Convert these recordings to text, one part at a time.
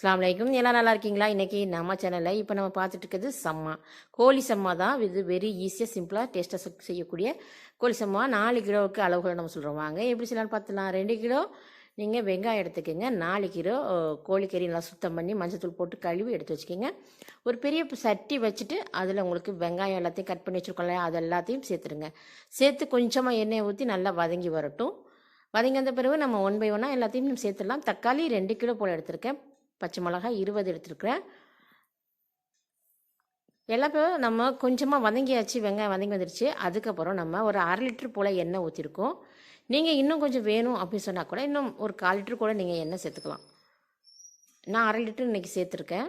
அஸ்ஸலாமு அலைக்கும். எல்லாம் நல்லா இருக்கீங்களா? இன்றைக்கி நம்ம சேனலில் இப்போ நம்ம பார்த்துட்டு இருக்கிறது சம்மா. கோழி சம்மா தான் இது வெரி ஈஸியாக சிம்பிளாக டேஸ்ட்டாக செய்யக்கூடிய கோழி சம்மா. நாலு கிலோவுக்கு அளவுகளை நம்ம சொல்கிறோம் வாங்க எப்படி செய்யலாம்னு பார்த்துலாம் ரெண்டு கிலோ நீங்கள் வெங்காயம் எடுத்துக்கோங்க. நாலு கிலோ கோழிக்கறி நல்லா சுத்தம் பண்ணி மஞ்சத்தூள் போட்டு கழுவி எடுத்து வச்சுக்கோங்க. ஒரு பெரிய சட்டி வச்சுட்டு அதில் உங்களுக்கு வெங்காயம் எல்லாத்தையும் கட் பண்ணி வச்சுருக்கோம்ல அது எல்லாத்தையும் சேர்த்துருங்க சேர்த்து கொஞ்சமாக எண்ணெயை ஊற்றி நல்லா வதங்கி வரட்டும். வதங்கி வந்த பிறகு நம்ம ஒன் பை ஒன்னாக எல்லாத்தையும் சேர்த்துடலாம். தக்காளி ரெண்டு கிலோ போல் எடுத்திருக்கேன். பச்சை மிளகாய் இருபது எடுத்துருக்குறேன். எல்லாம் இப்போ நம்ம கொஞ்சமாக வதங்கியாச்சு வெங்காயம் வதங்கி வந்துருச்சு. அதுக்கப்புறம் நம்ம ஒரு அரை லிட்டர் போல் எண்ணெய் ஊற்றிருக்கோம் நீங்கள் இன்னும் கொஞ்சம் வேணும் அப்படின்னு சொன்னால் கூட இன்னும் ஒரு கால் லிட்டர் கூட நீங்கள் எண்ணெய் சேர்த்துக்கலாம். நான் அரை லிட்டர் இன்றைக்கி சேர்த்துருக்கேன்.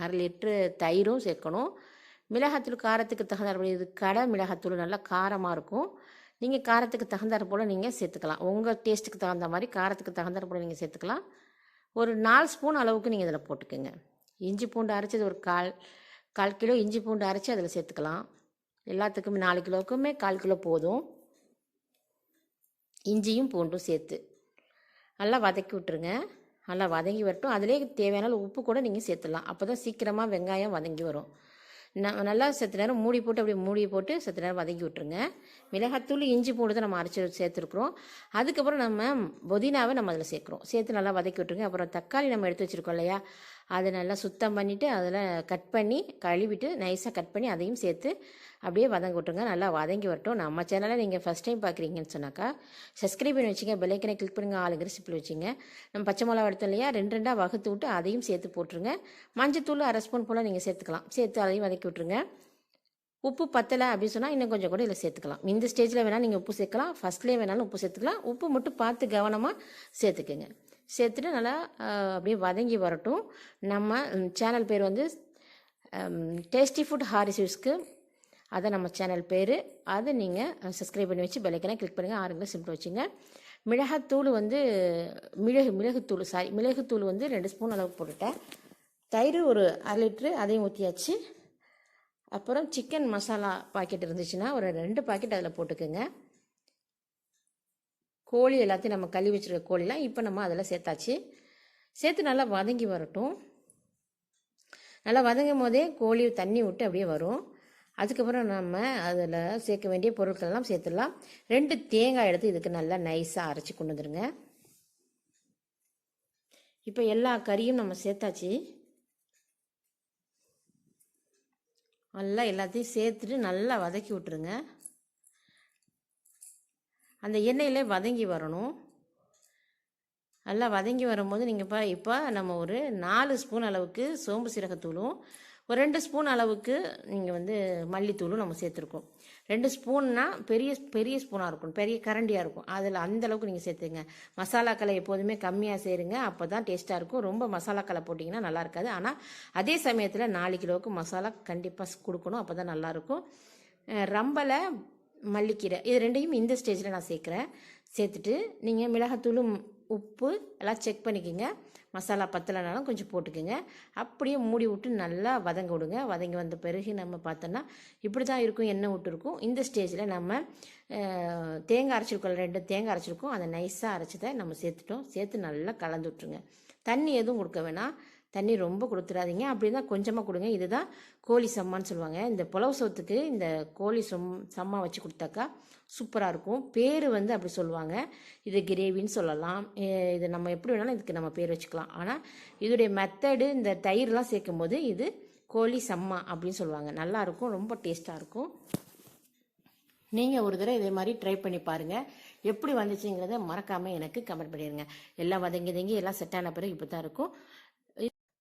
அரை லிட்ரு தயிரும் சேர்க்கணும். மிளகாத்தூள் காரத்துக்கு தகுந்தாற்படி இது கடை மிளகாத்தூள் நல்லா காரமாக இருக்கும். நீங்கள் காரத்துக்கு தகுந்தாற் போல் நீங்கள் சேர்த்துக்கலாம். உங்கள் டேஸ்ட்டுக்கு தகுந்த மாதிரி காரத்துக்கு தகுந்தாற் போல் நீங்கள் சேர்த்துக்கலாம். ஒரு நாலு ஸ்பூன் அளவுக்கு நீங்கள் இதில் போட்டுக்கோங்க. இஞ்சி பூண்டு அரைச்சது ஒரு கால் கால் கிலோ இஞ்சி பூண்டு அரைச்சி அதில் சேர்த்துக்கலாம். எல்லாத்துக்குமே நாலு கிலோவுக்குமே கால் கிலோ போதும். இஞ்சியும் பூண்டும் சேர்த்து நல்லா வதக்கி விட்டுருங்க. நல்லா வதங்கி வரட்டும். அதிலே தேவையான உப்பு கூட நீங்கள் சேர்த்துடலாம். அப்போ தான் சீக்கிரமாக வெங்காயம் வதங்கி வரும். நல்லா செத்து நேரம் மூடி போட்டு அப்படியே மூடி போட்டு செத்து நேரம் வதக்கி விட்டுருங்க. மிளகாத்தூள் இஞ்சி பூண்டு தான் நம்ம அரைச்சி சேர்த்துருக்குறோம். அதுக்கப்புறம் நம்ம புதினாவை நம்ம அதில் சேர்க்குறோம். சேர்த்து நல்லா வதக்கி விட்டுருங்க. அப்புறம் தக்காளி நம்ம எடுத்து வச்சுருக்கோம் இல்லையா? அதை நல்லா சுத்தம் பண்ணிவிட்டு அதில் கட் பண்ணி கழுவிட்டு நைஸாக கட் பண்ணி அதையும் சேர்த்து அப்படியே வதங்க விட்டுருங்க. நல்லா வதங்கி வரட்டும். நம்ம சேனலை நீங்கள் ஃபஸ்ட் டைம் பார்க்குறீங்கன்னு சொன்னாக்கா சப்ஸ்கிரைப் பண்ணி வச்சுங்க பெல்லைக்கனை கிளிக் பண்ணுங்க ஆளுங்க ரெசிப்பில் வச்சுங்க. நம்ம பச்சை மிளகா எடுத்தோம் இல்லையா ரெண்டு ரெண்டாக வகுத்து விட்டு அதையும் சேர்த்து போட்டுருங்க. மஞ்சத்தூள் அரை ஸ்பூன் போல் நீங்கள் சேர்த்துக்கலாம். சேர்த்து அதையும் வதக்கி விட்டுருங்க. உப்பு பத்தலை அப்படின்னு சொன்னால் இன்னும் கொஞ்சம் கூட இதில் சேர்த்துக்கலாம். இந்த ஸ்டேஜில் வேணால் நீங்கள் உப்பு சேர்க்கலாம். ஃபஸ்ட்லேயே வேணாலும் உப்பு சேர்த்துக்கலாம். உப்பு மட்டும் பார்த்து கவனமாக சேர்த்துக்கோங்க. சேர்த்துட்டு நல்லா அப்படியே வதங்கி வரட்டும். நம்ம சேனல் பேர் வந்து டேஸ்டி ஃபுட் ஹாரிசிவ்ஸ்க்கு அதை நம்ம சேனல் பேர். அதை நீங்கள் சப்ஸ்கிரைப் பண்ணி வச்சு பெல்லைக்கனை கிளிக் பண்ணுங்கள் ஆறுங்களை சிம்பிள் வச்சுங்க. மிளகாத்தூள் வந்து மிளகு மிளகுத்தூள் சாரி மிளகுத்தூள் வந்து ரெண்டு ஸ்பூன் அளவுக்கு போட்டுட்டேன். தயிர் ஒரு அரை லிட்ரு அதையும் ஊற்றியாச்சு அப்புறம் சிக்கன் மசாலா பாக்கெட் இருந்துச்சுன்னா ஒரு ரெண்டு பாக்கெட் அதில் போட்டுக்கோங்க. கோழி எல்லாத்தையும் நம்ம கழுவி வச்சுருக்க கோழிலாம் இப்போ நம்ம அதில் சேர்த்தாச்சு. சேர்த்து நல்லா வதங்கி வரட்டும். நல்லா வதங்கும் போதே கோழி தண்ணி விட்டு அப்படியே வரும். அதுக்கப்புறம் நம்ம அதில் சேர்க்க வேண்டிய பொருட்கள்லாம் சேர்த்துடலாம். ரெண்டு தேங்காய் எடுத்து இதுக்கு நல்லா நைஸாக அரைச்சி கொண்டு வந்துடுங்க இப்போ எல்லா கறியும் நம்ம சேர்த்தாச்சு. நல்லா எல்லாத்தையும் சேர்த்துட்டு நல்லா வதக்கி விட்டுருங்க. அந்த எண்ணெயில் வதங்கி வரணும். நல்லா வதங்கி வரும்போது நீங்கள் இப்போ இப்போ நம்ம ஒரு நாலு ஸ்பூன் அளவுக்கு சோம்பு சீரகத்தூளும் ஒரு ரெண்டு ஸ்பூன் அளவுக்கு நீங்கள் வந்து மல்லித்தூளும் நம்ம சேர்த்துருக்கோம். ரெண்டு ஸ்பூன்னா பெரிய பெரிய ஸ்பூனாக இருக்கும் பெரிய கரண்டியாக இருக்கும். அதில் அந்த அளவுக்கு நீங்கள் சேர்த்துங்க. மசாலாக்களை எப்போதுமே கம்மியாக சேருங்க அப்போ தான் டேஸ்ட்டாக இருக்கும். ரொம்ப மசாலாக்களை போட்டிங்கன்னா நல்லா இருக்காது. ஆனால் அதே சமயத்தில் நாலு கிலோவுக்கு மசாலா கண்டிப்பாக கொடுக்கணும் அப்போ தான் நல்லாயிருக்கும் ரம்பலை மல்லிக்கீரை. இது ரெண்டையும் இந்த ஸ்டேஜில் நான் சேர்க்குறேன். சேர்த்துட்டு நீங்கள் மிளகாத்தூளும் உப்பு எல்லாம் செக் பண்ணிக்கோங்க. மசாலா பத்தலைனாலும் கொஞ்சம் போட்டுக்கோங்க. அப்படியே மூடி விட்டு நல்லா வதங்க விடுங்க. வதங்கி வந்த பிறகு நம்ம பார்த்தோன்னா இப்படி தான் இருக்கும் எண்ணெய் விட்டு இருக்கும். இந்த ஸ்டேஜில் நம்ம தேங்காய் அரைச்சிருக்கோம் ரெண்டு தேங்காய் அரைச்சிருக்கோம். அதை நைஸாக அரைச்சதை நம்ம சேர்த்துட்டோம். சேர்த்து நல்லா கலந்து விட்ருங்க தண்ணி எதுவும் கொடுக்க வேணாம். தண்ணி ரொம்ப கொடுத்துடாதீங்க அப்படி தான் கொஞ்சமாக கொடுங்க. இதுதான் கோழி சம்மான்னு சொல்லுவாங்க. இந்த புலவு சோத்துக்கு இந்த கோழி சொம் சம்மா வச்சு கொடுத்தாக்கா சூப்பராக இருக்கும். பேர் வந்து அப்படி சொல்லுவாங்க. இது கிரேவின்னு சொல்லலாம். இது நம்ம எப்படி வேணாலும் இதுக்கு நம்ம பேர் வச்சுக்கலாம். ஆனால் இதோடைய மெத்தடு இந்த தயிர்லாம் சேர்க்கும் போது இது கோழி சம்மா அப்படின்னு சொல்லுவாங்க. நல்லாயிருக்கும் ரொம்ப டேஸ்ட்டாக இருக்கும். நீங்கள் ஒரு தடவை இதே மாதிரி ட்ரை பண்ணி பாருங்கள் எப்படி வந்துச்சுங்கிறத மறக்காமல் எனக்கு கமெண்ட் பண்ணிடுங்க. எல்லாம் வதங்கி தங்கி எல்லாம் செட்டான பிறகு இப்படி தான் இருக்கும்.